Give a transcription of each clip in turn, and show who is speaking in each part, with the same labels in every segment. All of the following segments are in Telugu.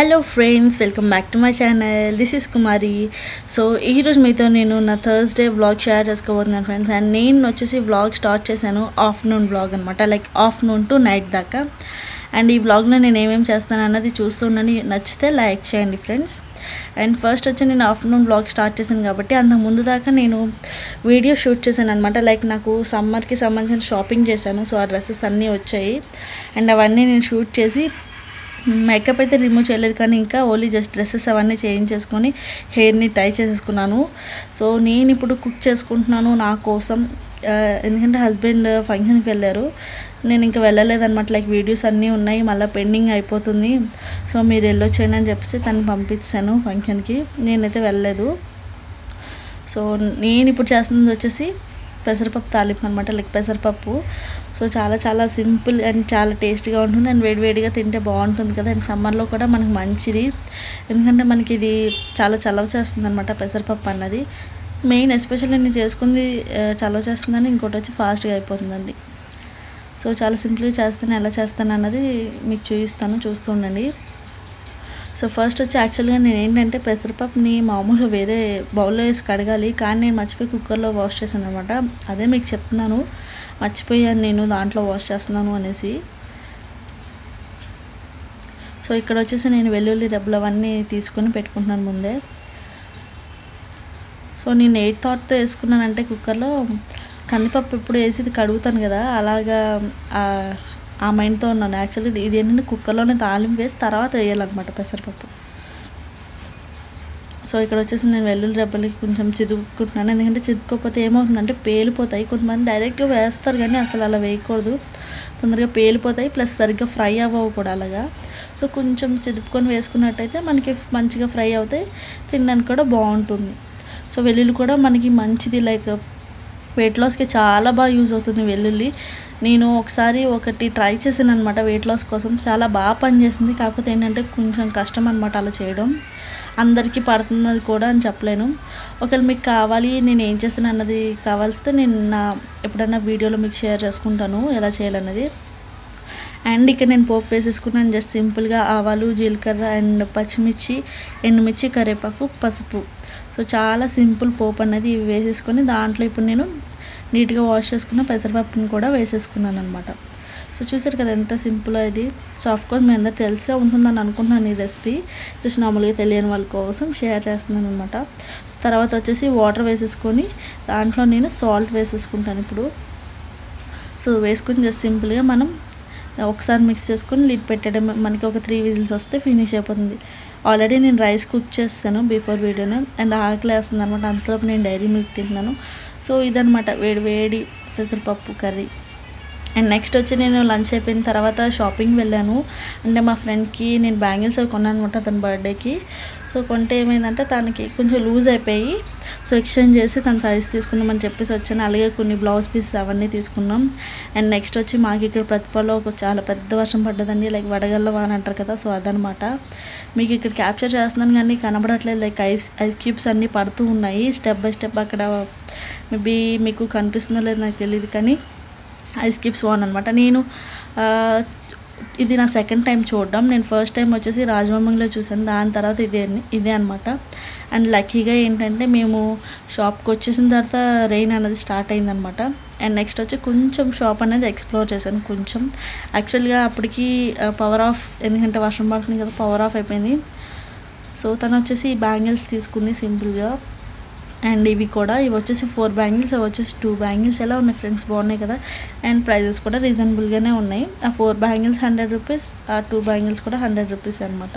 Speaker 1: Hello friends welcome back to my channel this is Kumari so ఈరోజు మీతో నేను నా థర్స్డే వ్లాగ్ షేర్ చేసుకోబోతున్నాను ఫ్రెండ్స్ అండ్ నేను వచ్చేసి వ్లాగ్ స్టార్ట్ చేశాను ఆఫ్టర్నూన్ వ్లాగ్ అనమాట లైక్ ఆఫ్టర్నూన్ టు నైట్ దాకా. అండ్ ఈ వ్లాగ్లో నేను ఏమేమి చేస్తాను అన్నది చూస్తుండని నచ్చితే లైక్ చేయండి ఫ్రెండ్స్ అండ్ ఫస్ట్ వచ్చి నేను ఆఫ్టర్నూన్ వ్లాగ్ స్టార్ట్ చేశాను కాబట్టి అంత ముందు దాకా నేను వీడియో షూట్ చేశాను అనమాట లైక్ నాకు సమ్మర్కి సంబంధించిన షాపింగ్ చేశాను. సో ఆ డ్రెస్సెస్ అన్నీ వచ్చాయి. అండ్ అవన్నీ నేను షూట్ చేసి మేకప్ అయితే రిమూవ్ చేయలేదు కానీ ఇంకా ఓన్లీ జస్ట్ డ్రెస్సెస్ అవన్నీ చేంజ్ చేసుకొని హెయిర్ని టై చేసేసుకున్నాను. సో నేను ఇప్పుడు కుక్ చేసుకుంటున్నాను నా కోసం. Uh, ఎందుకంటే హస్బెండ్ ఫంక్షన్కి వెళ్ళారు. నేను ఇంకా వెళ్ళలేదనమాట లైక్ వీడియోస్ అన్నీ ఉన్నాయి. మళ్ళీ పెండింగ్ అయిపోతుంది. సో మీరు వెళ్ళొచ్చేయండి అని చెప్పేసి తను పంపించాను ఫంక్షన్కి నేనైతే వెళ్ళలేదు. సో నేను ఇప్పుడు చేస్తున్నది వచ్చేసి పెసరపప్పు తాలింపు అనమాట లైక్ పెసరపప్పు. సో చాలా చాలా సింపుల్ అండ్ చాలా టేస్టీగా ఉంటుంది. అండ్ వేడివేడిగా తింటే బాగుంటుంది కదా. అండ్ సమ్మర్లో కూడా మనకు మంచిది. ఎందుకంటే మనకి ఇది చాలా చలవ చేస్తుంది అనమాట పెసరపప్పు అన్నది. మెయిన్ ఎస్పెషల్లీ నేను చేసుకుంది చలవ చేస్తుందని ఇంకోటి వచ్చి ఫాస్ట్గా అయిపోతుందండి. సో చాలా సింపుల్గా చేస్తాను ఎలా చేస్తాను అన్నది మీకు చూపిస్తాను చూస్తూ ఉండండి. సో ఫస్ట్ వచ్చి యాక్చువల్గా నేను ఏంటంటే పెసరపప్పుని మామూలుగా వేరే బౌల్లో వేసి కడగాలి. కానీ నేను మర్చిపోయి కుక్కర్లో వాష్ చేశాను అనమాట అదే మీకు చెప్తున్నాను. మర్చిపోయాను నేను దాంట్లో వాష్ చేస్తున్నాను అనేసి. సో ఇక్కడ వచ్చేసి నేను వెల్లుల్లి రెబ్బలు అవన్నీ తీసుకొని పెట్టుకుంటున్నాను ముందే. సో నేను ఎయిట్ థాట్తో వేసుకున్నానంటే కుక్కర్లో కందిపప్పు ఎప్పుడు వేసి కడుగుతాను కదా. అలాగా ఆ- మైండ్తో ఉన్నాను. యాక్చువల్లీ ఇది ఏంటంటే కుక్కర్లోనే తాలింపు వేసి తర్వాత వేయాలన్నమాట పెసరపప్పు. సో ఇక్కడ వచ్చేసి నేను వెల్లుల్లి రెబ్బలకి కొంచెం చిదుకుంటున్నాను ఎందుకంటే చిదుకోకపోతే ఏమవుతుందంటే పేలిపోతాయి. కొంతమంది డైరెక్ట్గా వేస్తారు కానీ అసలు అలా వేయకూడదు. తొందరగా పేలిపోతాయి. ప్లస్ సరిగ్గా ఫ్రై అవ్వవు కూడా అలాగా. సో కొంచెం చిదుపుకొని వేసుకున్నట్టయితే మనకి మంచిగా ఫ్రై అవుతాయి. తినడానికి కూడా బాగుంటుంది. సో వెల్లుల్లి కూడా మనకి మంచిది. లైక్ వెయిట్ లాస్కి చాలా బాగా యూజ్ అవుతుంది వెల్లుల్లి. నేను ఒకసారి ఒకటి ట్రై చేశాను అనమాట వెయిట్ లాస్ కోసం. చాలా బాగా పనిచేసింది. కాకపోతే ఏంటంటే కొంచెం కష్టం అనమాట అలా చేయడం. అందరికీ పడుతున్నది కూడా అని చెప్పలేను. ఒకవేళ మీకు కావాలి నేను ఏం చేశాను అన్నది కావాల్సితే నేను నా ఎప్పుడైనా వీడియోలో మీకు షేర్ చేసుకుంటాను ఎలా చేయాలన్నది. అండ్ ఇక్కడ నేను పోపు వేసేసుకున్నాను. జస్ట్ సింపుల్గా ఆవాలు జీలకర్ర అండ్ పచ్చిమిర్చి ఎండుమిర్చి కరివేపాకు పసుపు. సో చాలా సింపుల్ పోపు అన్నది ఇవి వేసేసుకొని దాంట్లో ఇప్పుడు నేను నీట్గా వాష్ చేసుకున్న పెసరపప్పుని కూడా వేసేసుకున్నాను అనమాట సో చూసారు కదా ఎంత సింపుల్ ఇది. సో అఫ్కోర్స్ మీ అందరు తెలిసే ఉంటుందని అనుకుంటున్నాను ఈ రెసిపీ. జస్ట్ నార్మల్గా తెలియని వాళ్ళ కోసం షేర్ చేస్తున్నాను అనమాట తర్వాత వచ్చేసి వాటర్ వేసేసుకొని దాంట్లో నేను సాల్ట్ వేసేసుకుంటాను ఇప్పుడు. సో వేసుకొని జస్ట్ సింపుల్గా మనం ఒకసారి మిక్స్ చేసుకొని లిడ్ పెట్టడం మనకి ఒక త్రీ విజిల్స్ వస్తే ఫినిష్ అయిపోతుంది. ఆల్రెడీ నేను రైస్ కుక్ చేస్తాను బిఫోర్ వీడియోనే అండ్ ఆకలి వేస్తుంది అనమాట అంతలోపు నేను డైరీ మిల్క్ తింటున్నాను. సో ఇదనమాట వేడి వేడి పెసరపప్పు కర్రీ. అండ్ నెక్స్ట్ వచ్చి నేను లంచ్ అయిపోయిన తర్వాత షాపింగ్ వెళ్ళాను. అంటే మా ఫ్రెండ్కి నేను బ్యాంగిల్స్ అవి కొన్నాను అనమాట తన బర్త్డేకి. సో కొంటే ఏమైందంటే తనకి కొంచెం లూజ్ అయిపోయి సో ఎక్స్చేంజ్ చేసి తన సైజ్ తీసుకుందామని చెప్పేసి వచ్చాను. అలాగే కొన్ని బ్లౌజ్ పీసెస్ అవన్నీ తీసుకున్నాం. అండ్ నెక్స్ట్ వచ్చి మాకు ఇక్కడ ప్రతిపలో ఒక చాలా పెద్ద వర్షం పడ్డదండి. లైక్ వడగల్ల వాన అంటారు కదా సో అదనమాట మీకు ఇక్కడ క్యాప్చర్ చేస్తున్నాను కానీ కనబడట్లేదు. లైక్ ఐస్ ఐస్ క్యూబ్స్ అన్నీ పడుతూ ఉన్నాయి. స్టెప్ బై స్టెప్ అక్కడ మేబీ మీకు కనిపిస్తుందో లేదో నాకు తెలియదు కానీ ఐస్ క్యూబ్స్ వాన్ అనమాట నేను ఇది నా సెకండ్ టైం చూడడం. నేను ఫస్ట్ టైం వచ్చేసి రాజమండ్రిలో చూసాను దాని తర్వాత ఇదే ఇదే అనమాట అండ్ లక్కీగా ఏంటంటే మేము షాప్కి వచ్చేసిన తర్వాత రెయిన్ అనేది స్టార్ట్ అయిందనమాట అండ్ నెక్స్ట్ వచ్చి కొంచెం షాప్ అనేది ఎక్స్ప్లోర్ చేశాను కొంచెం. యాక్చువల్గా అప్పటికి పవర్ ఆఫ్ ఎందుకంటే వర్షం పడుతుంది కదా పవర్ ఆఫ్ అయిపోయింది. సో తను వచ్చేసి బ్యాంగిల్స్ తీసుకుంది సింపుల్గా అండ్ ఇవి కూడా ఇవి వచ్చేసి ఫోర్ బ్యాంగిల్స్ అవి వచ్చేసి టూ బ్యాంగిల్స్. ఎలా ఉన్నాయి ఫ్రెండ్స్? బాగున్నాయి కదా? అండ్ ప్రైజెస్ కూడా రీజనబుల్గానే ఉన్నాయి. ఆ ఫోర్ బ్యాంగిల్స్ హండ్రెడ్ రూపీస్ ఆ టూ బ్యాంగిల్స్ కూడా హండ్రెడ్ రూపీస్ అనమాట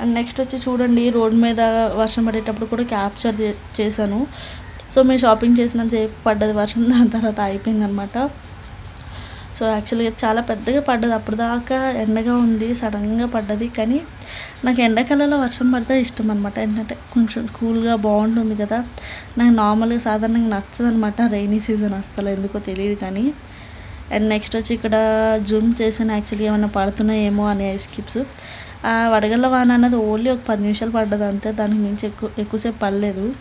Speaker 1: అండ్ నెక్స్ట్ వచ్చి చూడండి రోడ్ మీద వర్షం పడేటప్పుడు కూడా క్యాప్చర్ చేశాను. సో మేము షాపింగ్ చేసిన సేపు పడ్డది వర్షం దాని తర్వాత అయిపోయిందనమాట సో యాక్చువల్గా చాలా పెద్దగా పడ్డది. అప్పుడు దాకా ఎండగా ఉంది సడన్గా పడ్డది. కానీ నాకు ఎండాకాలంలో వర్షం పడితే ఇష్టం అనమాట ఏంటంటే కొంచెం కూల్గా బాగుంటుంది కదా. నాకు నార్మల్గా సాధారణంగా నచ్చదు అనమాట రైనీ సీజన్ అస్సలు ఎందుకో తెలియదు కానీ. అండ్ నెక్స్ట్ వచ్చి ఇక్కడ జూమ్ చేసిన యాక్చువల్గా ఏమైనా పడుతున్నాయేమో అనే ఐస్ క్యూబ్స్ ఆ వడగళ్ళ వాన అన్నది ఓన్లీ ఒక పది నిమిషాలు పడ్డది అంతే దానికి మించి ఎక్కువ ఎక్కువసేపు పడలేదు.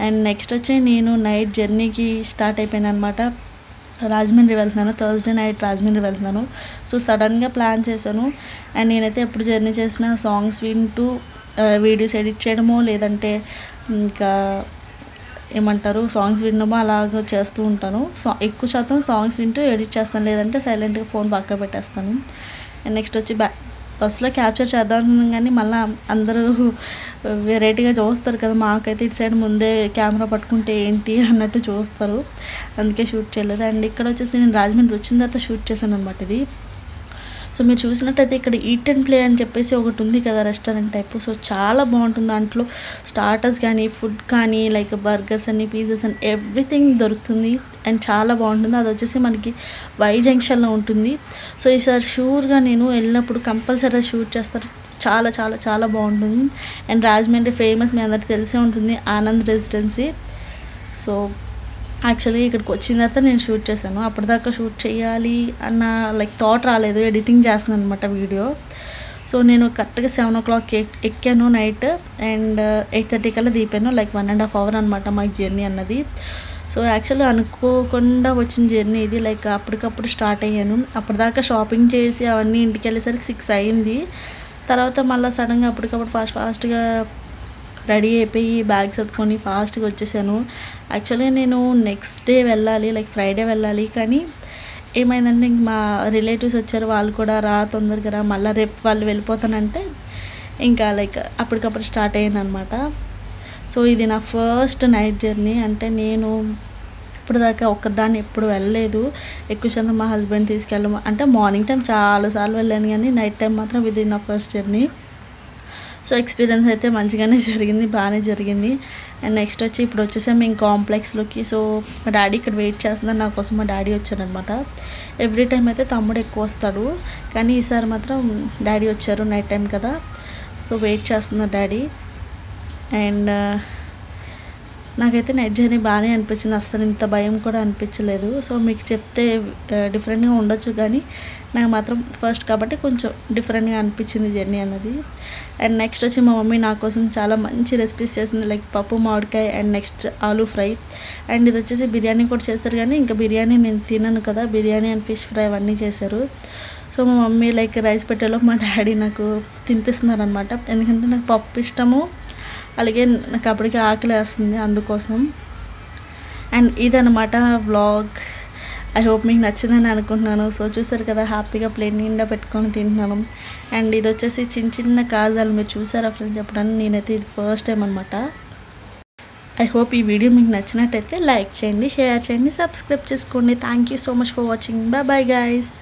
Speaker 1: అండ్ నెక్స్ట్ వచ్చి నేను నైట్ జర్నీకి స్టార్ట్ అయిపోయాను అనమాట రాజమండ్రి వెళ్తున్నాను. థర్స్డే నైట్ రాజమండ్రి వెళ్తున్నాను. సో సడన్గా ప్లాన్ చేశాను. అండ్ నేనైతే ఎప్పుడు జర్నీ చేసిన సాంగ్స్ వింటూ వీడియోస్ ఎడిట్ చేయడమో లేదంటే ఇంకా ఏమంటారు సాంగ్స్ వినడమో అలాగ చేస్తూ ఉంటాను. సా ఎక్కువ శాతం సాంగ్స్ వింటూ ఎడిట్ చేస్తాను. లేదంటే సైలెంట్గా ఫోన్ పక్క పెట్టేస్తాను. అండ్ నెక్స్ట్ వచ్చి బ్యా బస్సులో క్యాప్చర్ చేద్దాం కానీ మళ్ళీ అందరూ వెరైటీగా చూస్తారు కదా మాకైతే ఇటు సైడ్ ముందే కెమెరా పట్టుకుంటే ఏంటి అన్నట్టు చూస్తారు. అందుకే షూట్ చేయలేదు. అండ్ ఇక్కడ వచ్చేసి నేను రాజమండ్రి వచ్చిన తర్వాత షూట్ చేశాను అనమాట ఇది. సో మీరు చూసినట్టయితే ఇక్కడ ఈట్ అండ్ ప్లే అని చెప్పేసి ఒకటి ఉంది కదా రెస్టారెంట్ టైప్ సో చాలా బాగుంటుంది దాంట్లో. స్టార్టర్స్ కానీ ఫుడ్ కానీ లైక్ బర్గర్స్ అని పిజ్జాస్ అని ఎవ్రీథింగ్ దొరుకుతుంది. అండ్ చాలా బాగుంటుంది. అది వచ్చేసి మనకి వై జంక్షన్లో ఉంటుంది. సో ఈసారి షూర్గా నేను వెళ్ళినప్పుడు కంపల్సరీ షూట్ చేస్తారు. చాలా చాలా చాలా బాగుంటుంది. అండ్ రాజమండ్రి ఫేమస్ మీ అందరికి తెలిసే ఉంటుంది. ఆనంద్ రెసిడెన్సీ సో యాక్చువల్లీ ఇక్కడికి వచ్చిన తర్వాత నేను షూట్ చేశాను. అప్పటిదాకా షూట్ చేయాలి అన్న లైక్ థాట్ రాలేదు. ఎడిటింగ్ చేస్తున్నాను అనమాట వీడియో సో నేను కరెక్ట్గా సెవెన్ ఓ క్లాక్ ఎక్కాను నైట్ అండ్ ఎయిట్ థర్టీ కల్లా దీపాను like one and half hour అనమాట మాకు జర్నీ అన్నది. సో యాక్చువల్లీ అనుకోకుండా వచ్చిన జర్నీ ఇది. లైక్ అప్పటికప్పుడు స్టార్ట్ అయ్యాను. అప్పటిదాకా షాపింగ్ చేసి అవన్నీ ఇంటికి వెళ్ళేసరికి సిక్స్ అయింది. తర్వాత మళ్ళీ సడన్గా అప్పటికప్పుడు ఫాస్ట్ ఫాస్ట్గా రెడీ అయిపోయి బ్యాగ్ సర్దుకొని ఫాస్ట్గా వచ్చేసాను. యాక్చువల్లీ నేను నెక్స్ట్ డే వెళ్ళాలి లైక్ ఫ్రైడే వెళ్ళాలి కానీ ఏమైందంటే ఇంక మా రిలేటివ్స్ వచ్చారు వాళ్ళు కూడా రా తొందరగా రా మళ్ళీ రేపు వాళ్ళు వెళ్ళిపోతానంటే ఇంకా లైక్ అప్పటికప్పుడు స్టార్ట్ అయ్యాను అనమాట సో ఇది నా ఫస్ట్ నైట్ జర్నీ. అంటే నేను ఇప్పుడు దాకా ఒక్కదాన్ని ఎప్పుడు వెళ్ళలేదు. ఎక్కువ శాతం మా హస్బెండ్ తీసుకెళ్ళడం అంటే మార్నింగ్ టైం చాలాసార్లు వెళ్ళాను కానీ నైట్ టైం మాత్రం ఇది నా ఫస్ట్ జర్నీ. సో ఎక్స్పీరియన్స్ అయితే మంచిగానే జరిగింది బాగానే జరిగింది. అండ్ నెక్స్ట్ వచ్చి ఇప్పుడు వచ్చేసాం మేము కాంప్లెక్స్లోకి సో మా డాడీ ఇక్కడ వెయిట్ చేస్తున్నారు నా కోసం మా డాడీ వచ్చారనమాట. ఎవ్రీ టైం అయితే తమ్ముడు ఎక్కువ వస్తాడు కానీ ఈసారి మాత్రం డాడీ వచ్చారు నైట్ టైం కదా. సో వెయిట్ చేస్తున్నారు డాడీ. అండ్ నాకైతే నైట్ జర్నీ బాగానే అనిపించింది. అస్సలు ఇంత భయం కూడా అనిపించలేదు. సో మీకు చెప్తే డిఫరెంట్గా ఉండొచ్చు కానీ నాకు మాత్రం ఫస్ట్ కాబట్టి కొంచెం డిఫరెంట్గా అనిపించింది జర్నీ అన్నది. అండ్ నెక్స్ట్ వచ్చి మా మమ్మీ నా కోసం చాలా మంచి రెసిపీస్ చేసింది. లైక్ పప్పు మామిడికాయ and next aloo fry. And ఇది వచ్చేసి బిర్యానీ కూడా చేస్తారు కానీ ఇంకా బిర్యానీ నేను తినను కదా. బిర్యానీ అండ్ ఫిష్ ఫ్రై అవన్నీ చేశారు. సో మా మమ్మీ లైక్ రైస్ పెట్టేలో మా డాడీ నాకు తినిపిస్తున్నారనమాట ఎందుకంటే నాకు పప్పు ఇష్టము. అలాగే నాకు అప్పటికి ఆకలి వేస్తుంది అందుకోసం. అండ్ ఇదనమాట వ్లాగ్ ఐ హోప్ మీకు నచ్చిందని అనుకుంటున్నాను. సో చూసారు కదా హ్యాపీగా ప్లేట్ నిండా పెట్టుకొని తింటున్నాను. అండ్ ఇది వచ్చేసి చిన్న చిన్న కాజాలు. మీరు చూసారా ఫ్రెండ్స్? చెప్పడానికి నేనైతే ఇది ఫస్ట్ టైం అనమాట ఐ హోప్ ఈ వీడియో మీకు నచ్చినట్టయితే లైక్ చేయండి షేర్ చేయండి సబ్స్క్రైబ్ చేసుకోండి. Thank you so much for watching bye bye guys